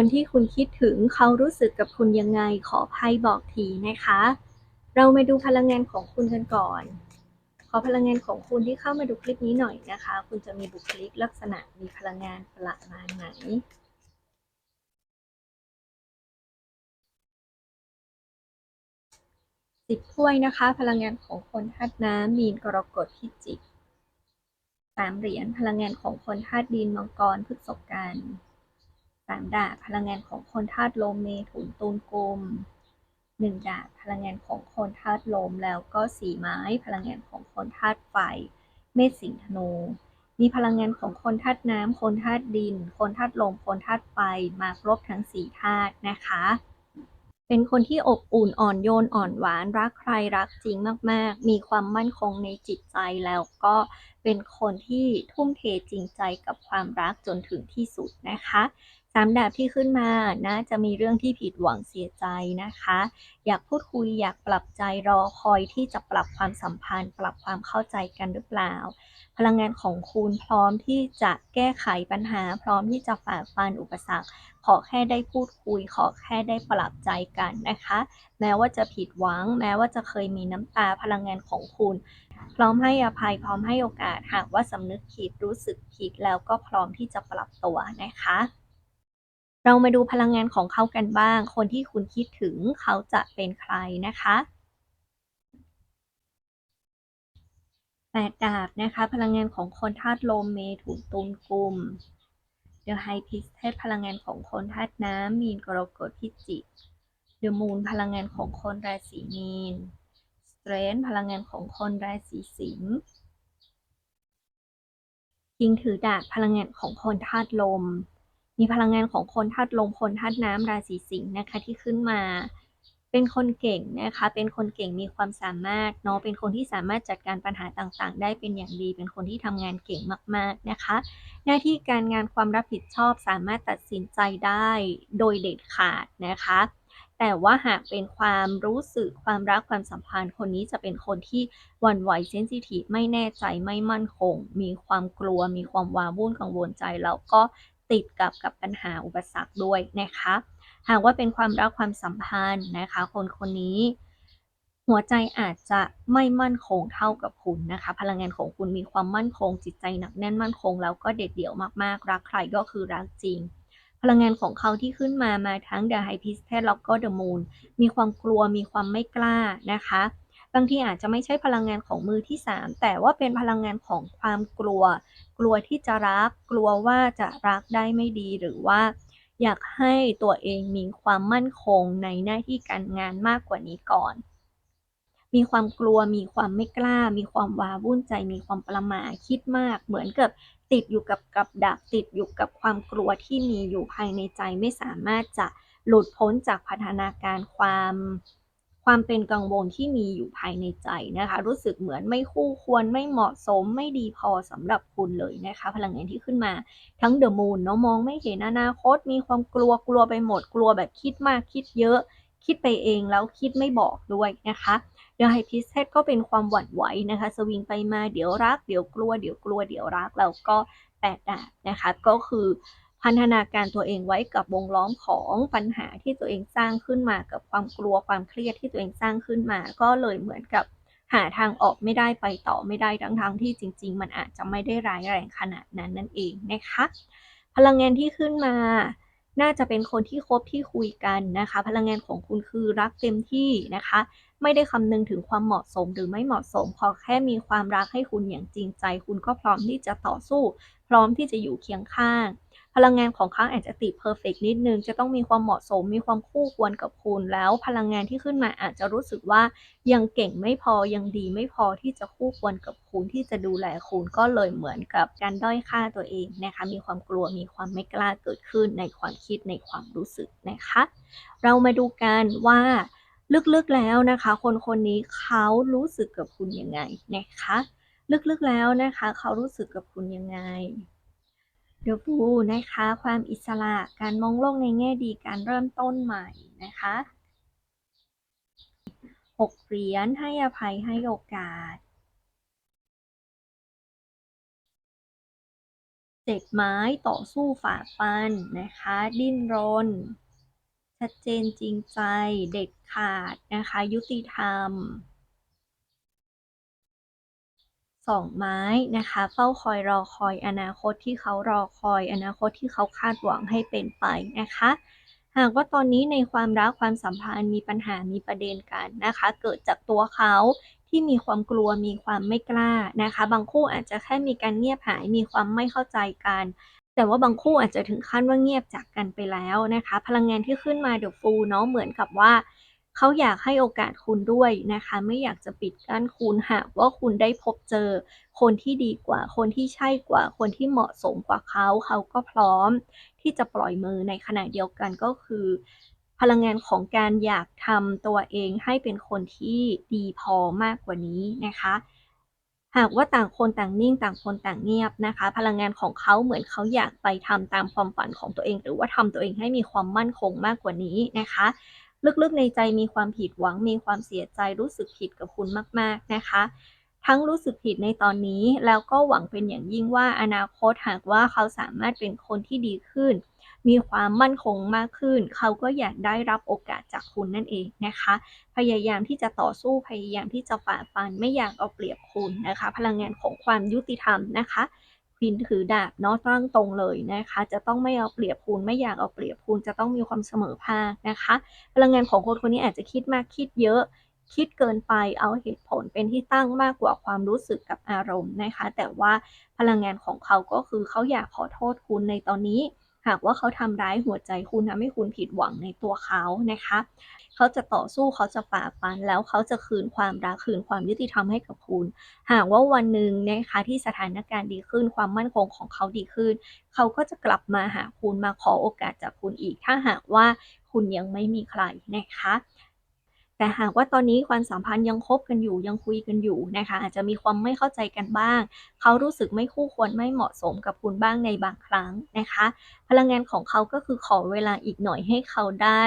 คนที่คุณคิดถึงเขารู้สึกกับคุณยังไงขอไพ่บอกทีนะคะ เรามาดูพลังงานของคุณกันก่อน ขอพลังงานของคุณที่เข้ามาดูคลิปนี้หน่อยนะคะ คุณจะมีบุคลิกลักษณะมีพลังงานประมาณไหนสิบถ้วยนะคะ พลังงานของคนธาตุน้ำมีนกรกฎพิจิกสามเหรียญพลังงานของคนธาตุดินมังกรพฤษภกัน สามดาบพลังงานของคนธาตุลมเมถุนตุลกลมหนึ่งดาบพลังงานของคนธาตุลมแล้วก็สีไม้พลังงานของคนธาตุไฟ เมษสิงห์ธนูมีพลังงานของคนธาตุน้ำคนธาตุดิน คนธาตุลม คนธาตุไฟ มาครบทั้งสี่ธาตุนะคะ เป็นคนที่อบอุ่นอ่อนโยนอ่อนหวานรักใครรักจริงมาก ๆ มีความมั่นคงในจิตใจแล้วก็ เป็นคนที่ทุ่มเทจริงใจกับความรักจนถึงที่สุดนะคะสามดาบที่ขึ้นมานะจะมีเรื่องที่ผิดหวังเสียใจนะคะ อยากพูดคุยอยากปรับใจรอคอยที่จะปรับความสัมพันธ์ ปรับความเข้าใจกันหรือเปล่า พลังงานของคุณพร้อมที่จะแก้ไขปัญหา พร้อมที่จะฝ่าฟันอุปสรรค ขอแค่ได้พูดคุย ขอแค่ได้ปรับใจกันนะคะ แม้ว่าจะผิดหวัง แม้ว่าจะเคยมีน้ำตาพลังงานของคุณ พร้อมให้อภัยพร้อมให้โอกาสหากว่าสำนึกผิดรู้สึกผิดแล้วก็พร้อมที่จะปรับตัวนะคะ เรามาดูพลังงานของเขากันบ้าง คนที่คุณคิดถึงเขาจะเป็นใครนะคะแปดดาบนะคะ พลังงานของคนธาตุลมเมถุนตุลกุม The High Priestess พลังงานของคนธาตุน้ำมีนกรกฎพิจิก The Moon พลังงานของคนราศีมีน Strength พลังงานของคนราศีสิงห์คิงถือดาบพลังงานของคนธาตุลม มีพลังงานของคนธาตุลมคนธาตุน้ำราศีสิงห์นะคะที่ขึ้นมา เป็นคนเก่งนะคะ เป็นคนเก่งมีความสามารถเนาะเป็นคนที่สามารถจัดการปัญหาต่างๆ ได้เป็นอย่างดี เป็นคนที่ทำงานเก่งมากๆนะคะ หน้าที่การงานความรับผิดชอบสามารถตัดสินใจได้โดยเด็ดขาดนะคะ แต่ว่าหากเป็นความรู้สึกความรักความสัมพันธ์ คนนี้จะเป็นคนที่วันไหวเซนซิทีฟไม่แน่ใจไม่มั่นคง มีความกลัว มีความวาวุ่นกังวลใจ แล้วก็ติดกับกับปัญหาอุปสรรคด้วยนะคะ หากว่าเป็นความรักความสัมพันธ์นะคะ คนคนนี้หัวใจอาจจะไม่มั่นคงเท่ากับคุณนะคะ พลังงานของคุณมีความมั่นคง จิตใจหนักแน่นมั่นคง แล้วก็เด็ดเดี่ยวมากๆ รักใครก็คือรักจริง พลังงานของเขาที่ขึ้นมามาทั้ง The High Priestess แล้วก็ The Moon มีความกลัวมีความไม่กล้านะคะ บางทีอาจจะไม่ใช่พลังงานของมือที่ 3 แต่ว่าเป็นพลังงานของความกลัว กลัวที่จะรัก กลัวว่าจะรักได้ไม่ดีหรือว่า อยากให้ตัวเองมีความมั่นคงในหน้าที่การงานมากกว่านี้ก่อน มีความกลัว มีความไม่กล้า มีความวาวุ่นใจ มีความประมาคิดมาก เหมือนกับติดอยู่กับกับดักติดอยู่กับความกลัวที่มีอยู่ภายในใจไม่สามารถจะหลุดพ้นจากพัฒนาการความความเป็นกังวลที่มีอยู่ภายในใจนะคะ รู้สึกเหมือนไม่คู่ควรไม่เหมาะสมไม่ดีพอสำหรับคุณเลยนะคะ พลังงานที่ขึ้นมาทั้ง The Moon เนาะมองไม่เห็นอนาคต มีความกลัวกลัวไปหมดกลัวแบบคิดมากคิดเยอะ คิดไปเองแล้วคิดไม่บอกด้วยนะคะ The High Priestess ก็เป็นความหวั่นไหวนะคะ สวิงไปมาเดี๋ยวรัก เดี๋ยวกลัวเดี๋ยวกลัวเดี๋ยวรักแล้วก็แปดดาบนะคะก็คือพันธนาการตัวเองไว้กับวงล้อมของปัญหาที่ตัวเองสร้างขึ้นมากับความกลัวความเครียดที่ตัวเองสร้างขึ้นมา ก็เลยเหมือนกับหาทางออกไม่ได้ไปต่อไม่ได้ทั้งๆที่จริง ๆ มันอาจจะไม่ได้ร้ายแรงขนาดนั้นนั่นเองนะคะ พลังงานที่ขึ้นมา น่าจะเป็นคนที่คบที่คุยกันนะคะ พลังงานของคุณคือรักเต็มที่นะคะ ไม่ได้คำนึงถึงความเหมาะสมหรือไม่เหมาะสมขอแค่มีความรักให้คุณอย่างจริงใจ คุณก็พร้อมที่จะต่อสู้ พร้อมที่จะอยู่เคียงข้าง พลังงานของเขาอาจจะติดเพอร์เฟกนิดนึง จะต้องมีความเหมาะสม มีความคู่ควรกับคุณ แล้วพลังงานที่ขึ้นมาอาจจะรู้สึกว่ายังเก่งไม่พอ ยังดีไม่พอที่จะคู่ควรกับคุณ ที่จะดูแลคุณ ก็เลยเหมือนกับการด้อยค่าตัวเองนะคะ มีความกลัว มีความไม่กล้าเกิดขึ้นในความคิด ในความรู้สึกนะคะ เรามาดูกันว่าลึกๆแล้วนะคะ คนคนนี้เขารู้สึกกับคุณยังไงนะคะ ลึกๆแล้วนะคะ เขารู้สึกกับคุณยังไง The w o นะคะ ความอิสระการมองโลกในแง่ดีการเริ่มต้นใหม่นะคะหกเหรียญให้อภัยให้โอกาสเจ็ดไม้ต่อสู้ฝ่าฟันนะคะ ดิ้นรน ชัดเจนจริงใจเด็ดขาดนะคะ ยุติธรรม สองไม้นะคะ เฝ้าคอยรอคอยอนาคตที่เขารอคอย อนาคตที่เขาคาดหวังให้เป็นไปนะคะ หากว่าตอนนี้ในความรักความสัมพันธ์มีปัญหามีประเด็นกันนะคะ เกิดจากตัวเขาที่มีความกลัวมีความไม่กล้านะคะ บางคู่อาจจะแค่มีการเงียบหายมีความไม่เข้าใจกัน แต่ว่าบางคู่อาจจะถึงขั้นว่าเงียบจากกันไปแล้วนะคะ พลังงานที่ขึ้นมาเดอะฟูเนาะเหมือนกับว่า เขาอยากให้โอกาสคุณด้วยนะคะ ไม่อยากจะปิดกั้นคุณหากว่าคุณได้พบเจอ คนที่ดีกว่า คนที่ใช่กว่า คนที่เหมาะสมกว่าเขา เขาก็พร้อมที่จะปล่อยมือในขณะเดียวกันก็คือ พลังงานของการอยากทำตัวเองให้เป็นคนที่ดีพอมากกว่านี้นะคะหากว่าต่างคนต่างนิ่งต่างคนต่างเงียบนะคะ พลังงานของเขาเหมือนเขาอยากไปทำตามความฝันของตัวเอง หรือว่าทำตัวเองให้มีความมั่นคงมากกว่านี้นะคะ ลึกๆในใจมีความผิดหวังมีความเสียใจรู้สึกผิดกับคุณมาก ๆนะคะ ทั้งรู้สึกผิดในตอนนี้แล้วก็หวังเป็นอย่างยิ่งว่าอนาคตหากว่าเขาสามารถเป็นคนที่ดีขึ้น มีความมั่นคงมากขึ้น เขาก็อยากได้รับโอกาสจากคุณนั่นเองนะคะ พยายามที่จะต่อสู้พยายามที่จะฝ่าฟันไม่อยากเอาเปรียบคุณนะคะ พลังงานของความยุติธรรมนะคะ ควีนถือดาบเนาะตั้งตรงเลยนะคะ จะต้องไม่เอาเปรียบคุณไม่อยากเอาเปรียบคุณจะต้องมีความเสมอภาคนะคะพลังงานของคนคนนี้อาจจะคิดมากคิดเยอะ คิดเกินไปเอาเหตุผลเป็นที่ตั้งมากกว่าความรู้สึกกับอารมณ์นะคะ แต่ว่าพลังงานของเขาก็คือเขาอยากขอโทษคุณในตอนนี้ หากว่าเขาทำร้ายหัวใจคุณทำให้คุณผิดหวังในตัวเขานะคะ เขาจะต่อสู้เขาจะฝ่าฟัน แล้วเขาจะคืนความรักคืนความยุติธรรมให้กับคุณ หากว่าวันหนึ่งนะคะที่สถานการณ์ดีขึ้นความมั่นคงของเขาดีขึ้น เขาก็จะกลับมาหาคุณมาขอโอกาสจากคุณอีก ถ้าหากว่าคุณยังไม่มีใครนะคะ แต่หากว่าตอนนี้ความสัมพันธ์ยังคบกันอยู่ยังคุยกันอยู่นะคะ อาจจะมีความไม่เข้าใจกันบ้าง เขารู้สึกไม่คู่ควรไม่เหมาะสมกับคุณบ้างในบางครั้งนะคะ พลังงานของเขาก็คือขอเวลาอีกหน่อยให้เขาได้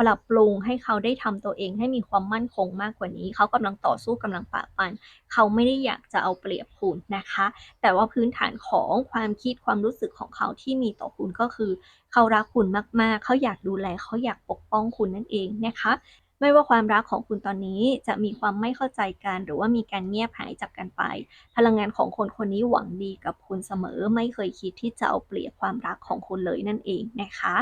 ปรับปรุงให้เขาได้ทำตัวเองให้มีความมั่นคงมากกว่านี้ เขากำลังต่อสู้กำลังฝ่าฟัน เขาไม่ได้อยากจะเอาเปรียบคุณนะคะ แต่ว่าพื้นฐานของความคิดความรู้สึกของเขาที่มีต่อคุณก็คือ เขารักคุณมากๆ เขาอยากดูแลเขาอยากปกป้องคุณนั่นเองนะคะ ไม่ว่าความรักของคุณตอนนี้จะมีความไม่เข้าใจกัน หรือว่ามีการเงียบหายจากกันไป พลังงานของคนคนนี้หวังดีกับคุณเสมอ ไม่เคยคิดที่จะเอาเปรียบความรักของคุณเลยนั่นเองนะคะ